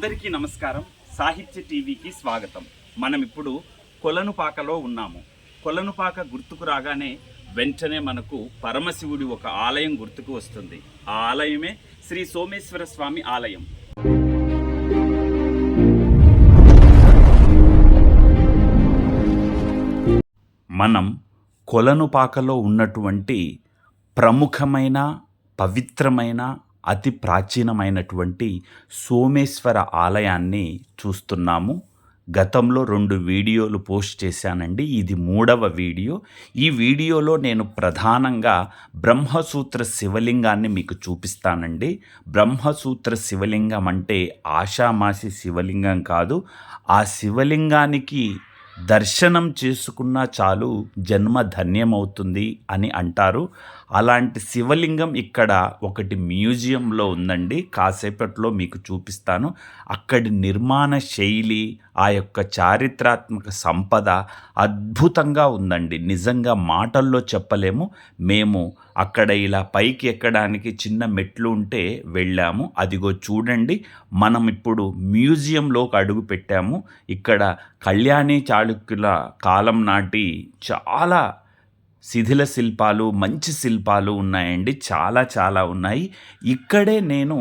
అందరికీ నమస్కారం. సాహిత్య టీవీకి స్వాగతం. మనం ఇప్పుడు కొలనుపాకలో ఉన్నాము. కొలనుపాక గుర్తుకు రాగానే వెంటనే మనకు పరమశివుడి ఒక ఆలయం గుర్తుకు వస్తుంది. ఆ ఆలయమే శ్రీ సోమేశ్వర స్వామి ఆలయం. మనం కొలనుపాకలో ఉన్నటువంటి ప్రముఖమైన పవిత్రమైన అతి ప్రాచీనమైనటువంటి సోమేశ్వర ఆలయాన్ని చూస్తున్నాము. గతంలో రెండు వీడియోలు పోస్ట్ చేశానండి. ఇది మూడవ వీడియో. ఈ వీడియోలో నేను ప్రధానంగా బ్రహ్మసూత్ర శివలింగాన్ని మీకు చూపిస్తానండి. బ్రహ్మసూత్ర శివలింగం అంటే ఆషామాసి శివలింగం కాదు. ఆ శివలింగానికి దర్శనం చేసుకున్నా చాలు జన్మ ధన్యమవుతుంది అని అంటారు. అలాంటి శివలింగం ఇక్కడ ఒకటి మ్యూజియంలో ఉందండి. కాసేపట్లో మీకు చూపిస్తాను. అక్కడి నిర్మాణ శైలి ఆ యొక్క చారిత్రాత్మక సంపద అద్భుతంగా ఉందండి. నిజంగా మాటల్లో చెప్పలేము. మేము అక్కడ ఇలా పైకి ఎక్కడానికి చిన్న మెట్లు ఉంటే వెళ్ళాము. అదిగో చూడండి మనం ఇప్పుడు మ్యూజియంలోకి అడుగు పెట్టాము. ఇక్కడ కళ్యాణి చాళుక్యుల కాలం నాటి చాలా శిథిల శిల్పాలు మంచి శిల్పాలు ఉన్నాయండి. చాలా చాలా ఉన్నాయి. ఇక్కడే నేను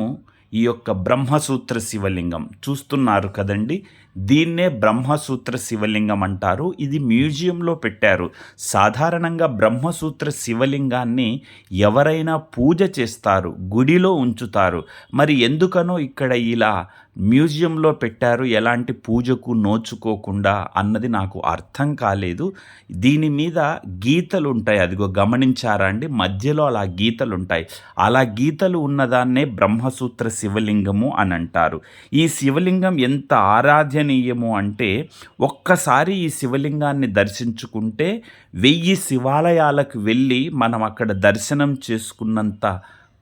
ఈ యొక్క బ్రహ్మసూత్ర శివలింగం చూస్తున్నారు కదండి. దీన్నే బ్రహ్మసూత్ర శివలింగం అంటారు. ఇది మ్యూజియంలో పెట్టారు. సాధారణంగా బ్రహ్మసూత్ర శివలింగాన్ని ఎవరైనా పూజ చేస్తారు గుడిలో ఉంచుతారు. మరి ఎందుకనో ఇక్కడ ఇలా మ్యూజియంలో పెట్టారు ఎలాంటి పూజకు నోచుకోకుండా అన్నది నాకు అర్థం కాలేదు. దీని మీద గీతలు ఉంటాయి అదిగో గమనించారా అండి? మధ్యలో అలా గీతలు ఉంటాయి అలా గీతలు ఉన్నదాన్నే బ్రహ్మసూత్ర శివలింగము అని అంటారు ఈ శివలింగం ఎంత ఆరాధ్య పూజనీయము అంటే ఒక్కసారి ఈ శివలింగాన్ని దర్శించుకుంటే వెయ్యి శివాలయాలకు వెళ్ళి మనం అక్కడ దర్శనం చేసుకున్నంత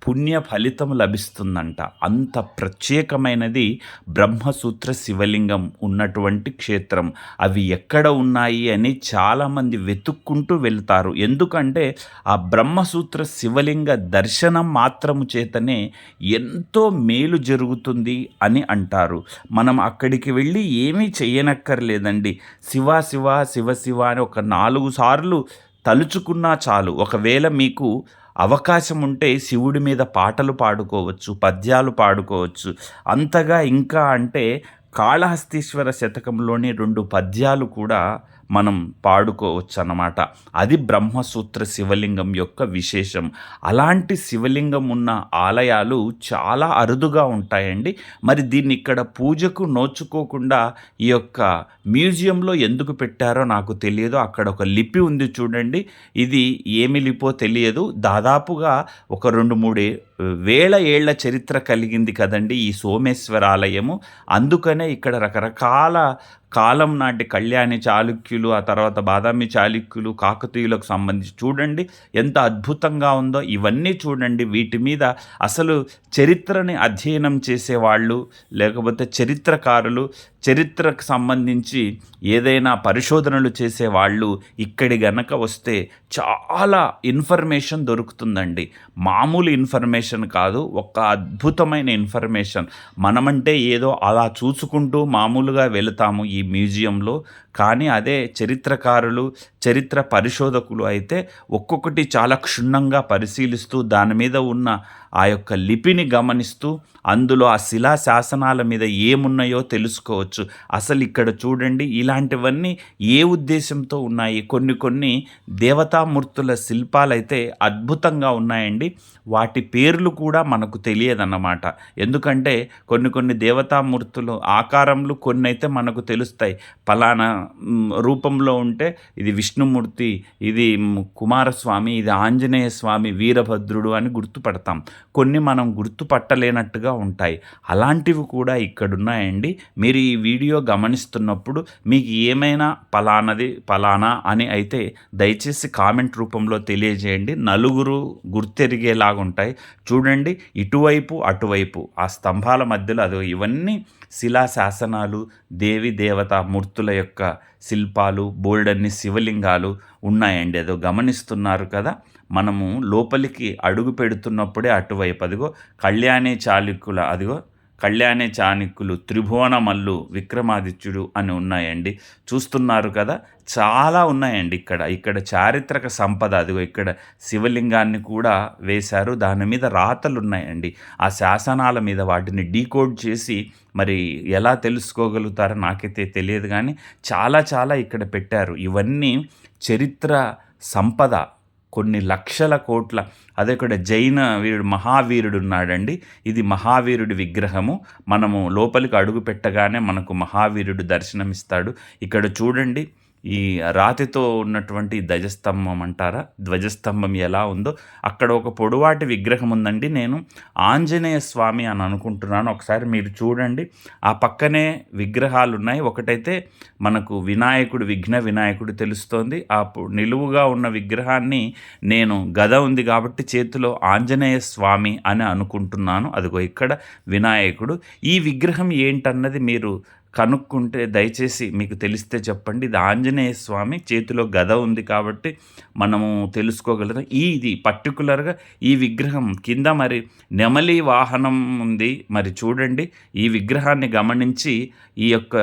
పుణ్య ఫలితం లభిస్తుందంట. అంత ప్రత్యేకమైనది బ్రహ్మసూత్ర శివలింగం ఉన్నటువంటి క్షేత్రం. అవి ఎక్కడ ఉన్నాయి అని చాలామంది వెతుక్కుంటూ వెళ్తారు. ఎందుకంటే ఆ బ్రహ్మసూత్ర శివలింగ దర్శనం మాత్రము చేతనే ఎంతో మేలు జరుగుతుంది అని అంటారు. మనం అక్కడికి వెళ్ళి ఏమీ చేయనక్కర్లేదండి శివ శివ శివ శివ అని ఒక నాలుగు సార్లు తలుచుకున్నా చాలు. ఒకవేళ మీకు అవకాశం ఉంటే శివుడి మీద పాటలు పాడుకోవచ్చు పద్యాలు పాడుకోవచ్చు. అంతగా ఇంకా అంటే కాళహస్తీశ్వర శతకంలోని రెండు పద్యాలు కూడా మనం పాడుకోవచ్చు అన్నమాట అది బ్రహ్మసూత్ర శివలింగం యొక్క విశేషం. అలాంటి శివలింగం ఉన్న ఆలయాలు చాలా అరుదుగా ఉంటాయండి. మరి దీన్ని ఇక్కడ పూజకు నోచుకోకుండా ఈ యొక్క మ్యూజియంలో ఎందుకు పెట్టారో నాకు తెలియదు. అక్కడ ఒక లిపి ఉంది చూడండి. ఇది ఏమి లిపో తెలియదు. దాదాపుగా ఒక రెండు మూడు వేల ఏళ్ళ చరిత్ర కలిగింది కదండి ఈ సోమేశ్వర ఆలయము అందుకనే ఇక్కడ రకరకాల కాలం నాటి కళ్యాణి చాళుక్యులు ఆ తర్వాత బాదామి చాళుక్యులు కాకతీయులకు సంబంధించి చూడండి ఎంత అద్భుతంగా ఉందో. ఇవన్నీ చూడండి వీటి మీద అసలు చరిత్రని అధ్యయనం చేసేవాళ్ళు లేకపోతే చరిత్రకారులు చరిత్రకు సంబంధించి ఏదైనా పరిశోధనలు చేసేవాళ్ళు ఇక్కడి గనక వస్తే చాలా ఇన్ఫర్మేషన్ దొరుకుతుందండి. మామూలు ఇన్ఫర్మేషన్ కాదు ఒక అద్భుతమైన ఇన్ఫర్మేషన్. మనమంటే ఏదో అలా చూసుకుంటూ మామూలుగా వెళతాము ఈ మ్యూజియంలో. కానీ అదే చరిత్రకారులు చరిత్ర పరిశోధకులు అయితే ఒక్కొక్కటి చాలా క్షుణ్ణంగా పరిశీలిస్తూ దాని మీద ఉన్న ఆ యొక్క లిపిని గమనిస్తూ అందులో ఆ శిలా శాసనాల మీద ఏమున్నాయో తెలుసుకోవచ్చు. అసలు ఇక్కడ చూడండి ఇలాంటివన్నీ ఏ ఉద్దేశంతో ఉన్నాయి? కొన్ని కొన్ని దేవతామూర్తుల శిల్పాలైతే అద్భుతంగా ఉన్నాయండి. వాటి పేర్లు కూడా మనకు తెలియదన్నమాట. ఎందుకంటే కొన్ని కొన్ని దేవతామూర్తులు ఆకారంలో కొన్ని అయితే మనకు తెలుస్తాయి. ఫలానా రూపంలో ఉంటే ఇది విష్ణుమూర్తి ఇది కుమారస్వామి ఇది ఆంజనేయ స్వామి వీరభద్రుడు అని గుర్తుపడతాం. కొన్ని మనం గుర్తుపట్టలేనట్టుగా ఉంటాయి. అలాంటివి కూడా ఇక్కడ ఉన్నాయండి మీరు ఈ వీడియో గమనిస్తున్నప్పుడు మీకు ఏమైనా పలానది పలానా అని అయితే దయచేసి కామెంట్ రూపంలో తెలియజేయండి. నలుగురు గుర్తెరిగేలాగా ఉంటాయి చూడండి ఇటువైపు అటువైపు ఆ స్తంభాల మధ్యలో అదో ఇవన్నీ శిలా శాసనాలు దేవి దేవత మూర్తుల యొక్క శిల్పాలు బోల్డన్ని శివలింగాలు ఉన్నాయండి. అదో గమనిస్తున్నారు కదా? మనము లోపలికి అడుగు పెడుతున్నప్పుడే అటువైపు అదిగో కళ్యాణి చాళుక్యుల అదిగో కళ్యాణి చాణిక్యులు త్రిభువన మల్లు విక్రమాదిత్యుడు అని ఉన్నాయండి. చూస్తున్నారు కదా చాలా ఉన్నాయండి ఇక్కడ. ఇక్కడ చారిత్రక సంపద అదిగో ఇక్కడ శివలింగాన్ని కూడా వేశారు. దాని మీద రాతలు ఉన్నాయండి. ఆ శాసనాల మీద వాటిని డీకోడ్ చేసి మరి ఎలా తెలుసుకోగలుగుతారో నాకైతే తెలియదు కానీ చాలా చాలా ఇక్కడ పెట్టారు. ఇవన్నీ చరిత్ర సంపద కొన్ని లక్షల కోట్ల అదే ఇక్కడ జైన వీరుడు మహావీరుడు ఉన్నాడండి ఇది మహావీరుడి విగ్రహము. మనము లోపలికి అడుగు పెట్టగానే మనకు మహావీరుడు దర్శనమిస్తాడు. ఇక్కడ చూడండి ఈ రాతితో ఉన్నటువంటి ధ్వజస్తంభం అంటారా? ధ్వజస్తంభం ఎలా ఉందో అక్కడ ఒక పొడవాటి విగ్రహం ఉందండి. నేను ఆంజనేయ స్వామి అని అనుకుంటున్నాను. ఒకసారి మీరు చూడండి. ఆ పక్కనే విగ్రహాలు ఉన్నాయి. ఒకటైతే మనకు వినాయకుడు విఘ్న వినాయకుడు తెలుస్తోంది. ఆ నిలువుగా ఉన్న విగ్రహాన్ని నేను గద ఉంది కాబట్టి చేతిలో ఆంజనేయ స్వామి అని అనుకుంటున్నాను. అదిగో ఇక్కడ వినాయకుడు. ఈ విగ్రహం ఏంటన్నది మీరు కనుక్కుంటే దయచేసి మీకు తెలిస్తే చెప్పండి. ఇది ఆంజనేయ స్వామి చేతిలో గద ఉంది కాబట్టి మనము తెలుసుకోగలుగుతాం ఈ ఇది పర్టికులర్గా ఈ విగ్రహం కింద మరి నెమలి వాహనం ఉంది. మరి చూడండి ఈ విగ్రహాన్ని గమనించి ఈ యొక్క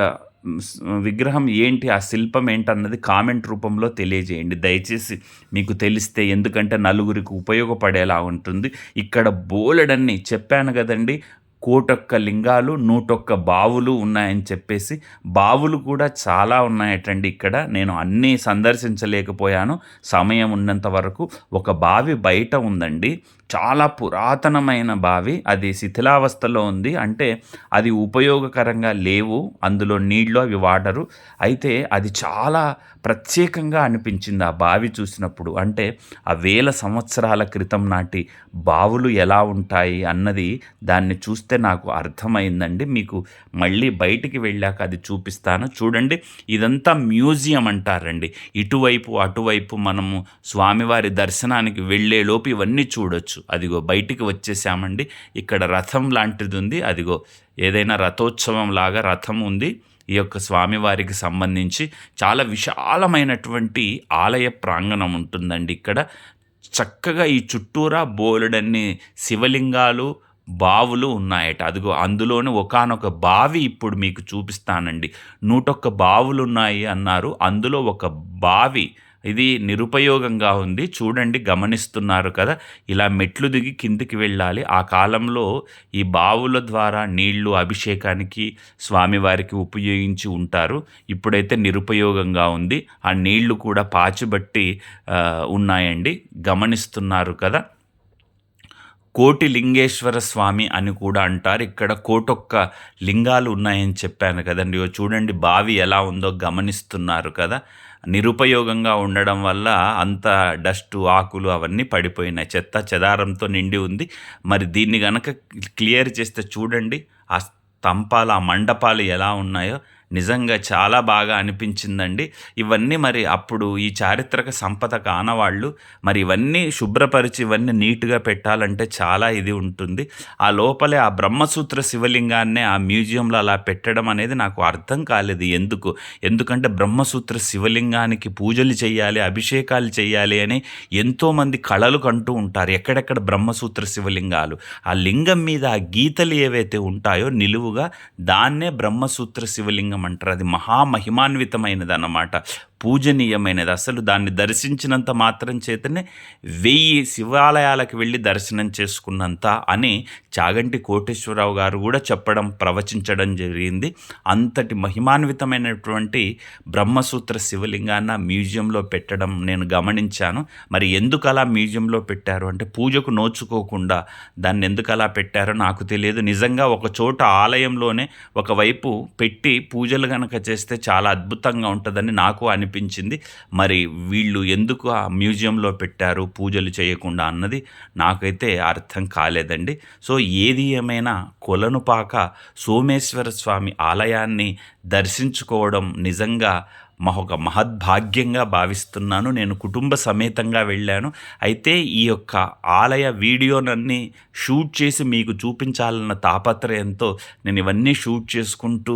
విగ్రహం ఏంటి ఆ శిల్పం ఏంటన్నది కామెంట్ రూపంలో తెలియజేయండి. దయచేసి మీకు తెలిస్తే ఎందుకంటే నలుగురికి ఉపయోగపడేలా ఉంటుంది. ఇక్కడ బోలెడన్ని చెప్పాను కదండి కోటొక్క లింగాలు నూటొక్క బావులు ఉన్నాయని చెప్పేసి బావులు కూడా చాలా ఉన్నాయటండి ఇక్కడ. నేను అన్నీ సందర్శించలేకపోయాను. సమయం ఉన్నంత వరకు ఒక బావి బయట ఉందండి. చాలా పురాతనమైన బావి. అది శిథిలావస్థలో ఉంది. అంటే అది ఉపయోగకరంగా లేవు. అందులో నీళ్ళు అవి వాడరు. అయితే అది చాలా ప్రత్యేకంగా అనిపించింది ఆ బావి చూసినప్పుడు. అంటే ఆ వేల సంవత్సరాల క్రితం నాటి బావులు ఎలా ఉంటాయి అన్నది దాన్ని చూస్తే నాకు అర్థమైందండి. మీకు మళ్ళీ బయటికి వెళ్ళాక అది చూపిస్తాను. చూడండి ఇదంతా మ్యూజియం అంటారండి. ఇటువైపు అటువైపు మనము స్వామివారి దర్శనానికి వెళ్ళేలోపు ఇవన్నీ చూడొచ్చు. అదిగో బయటికి వచ్చేసామండి. ఇక్కడ రథం లాంటిది ఉంది. అదిగో ఏదైనా రథోత్సవం లాగా రథం ఉంది. ఈ యొక్క స్వామివారికి సంబంధించి చాలా విశాలమైనటువంటి ఆలయ ప్రాంగణం ఉంటుందండి ఇక్కడ. చక్కగా ఈ చుట్టూరా బోలెడన్ని శివలింగాలు బావులు ఉన్నాయట. అదిగో అందులోని ఒకనొక బావి ఇప్పుడు మీకు చూపిస్తానండి. నూటొక్క బావులు ఉన్నాయి అన్నారు. అందులో ఒక బావి ఇది నిరుపయోగంగా ఉంది. చూడండి గమనిస్తున్నారు కదా. ఇలా మెట్లు దిగి కిందికి వెళ్ళాలి. ఆ కాలంలో ఈ బావుల ద్వారా నీళ్ళు అభిషేకానికి స్వామివారికి ఉపయోగించి ఉంటారు. ఇప్పుడైతే నిరుపయోగంగా ఉంది. ఆ నీళ్ళు కూడా పాచిబట్టి ఉన్నాయండి. గమనిస్తున్నారు కదా. కోటి లింగేశ్వర స్వామి అని కూడా అంటారు. ఇక్కడ కోటొక్క లింగాలు ఉన్నాయని చెప్పాను కదండి. చూడండి బావి ఎలా ఉందో గమనిస్తున్నారు కదా. నిరుపయోగంగా ఉండడం వల్ల అంత డస్ట్ ఆకులు అవన్నీ పడిపోయినాయి. చెత్త చెదారంతో నిండి ఉంది. మరి దీన్ని గనక క్లియర్ చేస్తే చూడండి ఆ స్తంపాలు ఆ మండపాలు ఎలా ఉన్నాయో. నిజంగా చాలా బాగా అనిపించిందండి. ఇవన్నీ మరి అప్పుడు ఈ చారిత్రక సంపద కానవాళ్ళు మరి ఇవన్నీ శుభ్రపరిచి ఇవన్నీ నీట్గా పెట్టాలంటే చాలా ఇది ఉంటుంది. ఆ లోపలే ఆ బ్రహ్మసూత్ర శివలింగాన్నే ఆ మ్యూజియంలో అలా పెట్టడం అనేది నాకు అర్థం కాలేదు ఎందుకు? ఎందుకంటే బ్రహ్మసూత్ర శివలింగానికి పూజలు చేయాలి అభిషేకాలు చేయాలి అని ఎంతోమంది కళలు కంటూ ఉంటారు. ఎక్కడెక్కడ బ్రహ్మసూత్ర శివలింగాలు? ఆ లింగం మీద ఆ గీతలు ఏవైతే ఉంటాయో నిలువుగా దాన్నే బ్రహ్మసూత్ర శివలింగం అంటారు. అది మహామహిమాన్వితమైనది అన్నమాట పూజనీయమైనది. అసలు దాన్ని దర్శించినంత మాత్రం చేతనే వెయ్యి శివాలయాలకు వెళ్ళి దర్శనం చేసుకున్నంత అని చాగంటి కోటేశ్వరరావు గారు కూడా చెప్పడం ప్రవచించడం జరిగింది. అంతటి మహిమాన్వితమైనటువంటి బ్రహ్మసూత్ర శివలింగాన్న మ్యూజియంలో పెట్టడం నేను గమనించాను. మరి ఎందుకు అలా మ్యూజియంలో పెట్టారు? అంటే పూజకు నోచుకోకుండా దాన్ని ఎందుకు అలా పెట్టారో నాకు తెలియదు. నిజంగా ఒక చోట ఆలయంలోనే ఒకవైపు పెట్టి పూజలు కనుక చేస్తే చాలా అద్భుతంగా ఉంటుందని నాకు అనిపి అనిపించింది. మరి వీళ్ళు ఎందుకు ఆ మ్యూజియంలో పెట్టారు? పూజలు చేయకుండా అన్నది నాకైతే అర్థం కాలేదండి. సో ఏది ఏమైనా కొలనుపాక సోమేశ్వర స్వామి ఆలయాన్ని దర్శించుకోవడం నిజంగా ఒక మహద్భాగ్యంగా భావిస్తున్నాను. నేను కుటుంబ సమేతంగా వెళ్ళాను. అయితే ఈ యొక్క ఆలయ వీడియోనన్నీ షూట్ చేసి మీకు చూపించాలన్న తాపత్రయంతో నేను ఇవన్నీ షూట్ చేసుకుంటూ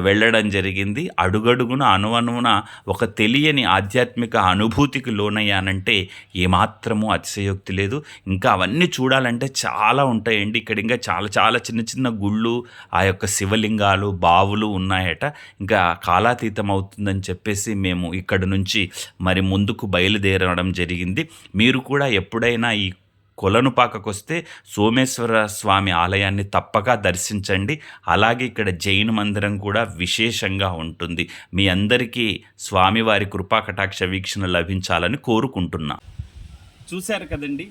వెళ్ళడం జరిగింది. అడుగడుగున అణువణువున ఒక తెలియని ఆధ్యాత్మిక అనుభూతికి లోనయ్యానంటే ఏమాత్రము అతిశయోక్తి లేదు. ఇంకా అవన్నీ చూడాలంటే చాలా ఉంటాయండి. ఇక్కడ ఇంకా చాలా చాలా చిన్న చిన్న గుళ్ళు ఆ యొక్క శివలింగాలు బావులు ఉన్నాయట. ఇంకా కాలాతీతం అవుతుందని చెప్పేసి మేము ఇక్కడ నుంచి మరి ముందుకు బయలుదేరడం జరిగింది. మీరు కూడా ఎప్పుడైనా ఈ కొలను పాకకొస్తే సోమేశ్వర స్వామి ఆలయాన్ని తప్పక దర్శించండి. అలాగే ఇక్కడ జైన మందిరం కూడా విశేషంగా ఉంటుంది. మీ అందరికీ స్వామివారి కృపాకటాక్ష వీక్షణ లభించాలని కోరుకుంటున్నా. చూశారు కదండి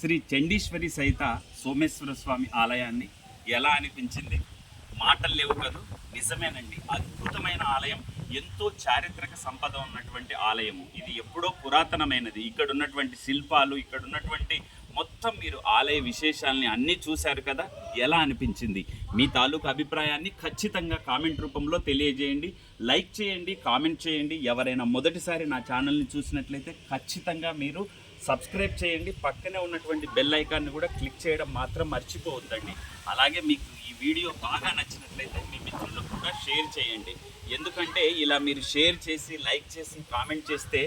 శ్రీ చండీశ్వరి సహిత సోమేశ్వర స్వామి ఆలయాన్ని ఎలా అనిపించింది? మాటలు లేవు కదూ నిజమేనండి. అద్భుతమైన ఆలయం ఎంతో చారిత్రక సంపద ఉన్నటువంటి ఆలయము. ఇది ఎప్పుడో పురాతనమైనది. ఇక్కడ ఉన్నటువంటి శిల్పాలు ఇక్కడ ఉన్నటువంటి మొత్తం మీరు ఆలయ విశేషాలని అన్నీ చూశారు కదా? ఎలా అనిపించింది? మీ తాలూకు అభిప్రాయాన్ని ఖచ్చితంగా కామెంట్ రూపంలో తెలియజేయండి. లైక్ చేయండి కామెంట్ చేయండి. ఎవరైనా మొదటిసారి నా ఛానల్ని చూసినట్లయితే ఖచ్చితంగా మీరు సబ్స్క్రైబ్ చేయండి. పక్కనే ఉన్నటువంటి బెల్ ఐకాన్ని కూడా క్లిక్ చేయడం మాత్రం మర్చిపోవద్దండి. అలాగే మీకు ఈ వీడియో బాగా నచ్చినట్లయితే మీ మిత్రులకు కూడా షేర్ చేయండి. ఎందుకంటే ఇలా మీరు షేర్ చేసి లైక్ చేసి కామెంట్ చేస్తే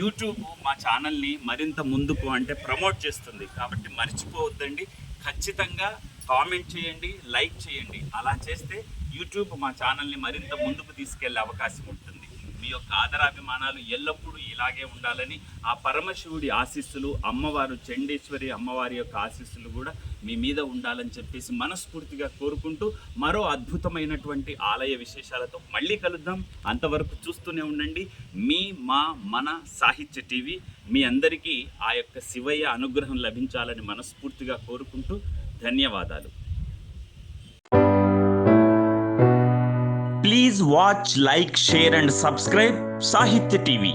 యూట్యూబ్ మా ఛానల్ని మరింత ముందుకు అంటే ప్రమోట్ చేస్తుంది. కాబట్టి మర్చిపోవద్దండి. ఖచ్చితంగా కామెంట్ చేయండి లైక్ చేయండి. అలా చేస్తే యూట్యూబ్ మా ఛానల్ని మరింత ముందుకు తీసుకెళ్ళే అవకాశం ఉంటుంది. మీ యొక్క ఆదరాభిమానాలు ఎల్లప్పుడూ ఇలాగే ఉండాలని ఆ పరమశివుడి ఆశీస్సులు అమ్మవారు చండేశ్వరి అమ్మవారి యొక్క ఆశీస్సులు కూడా మీ మీద ఉండాలని చెప్పేసి మనస్ఫూర్తిగా కోరుకుంటూ మరో అద్భుతమైనటువంటి ఆలయ విశేషాలతో మళ్ళీ కలుద్దాం. అంతవరకు చూస్తూనే ఉండండి. మీ మా మన సాహిత్య టీవీ మీ అందరికీ ఆ యొక్క శివయ్య అనుగ్రహం లభించాలని మనస్ఫూర్తిగా కోరుకుంటూ ధన్యవాదాలు. Please watch like share and subscribe Sahitya TV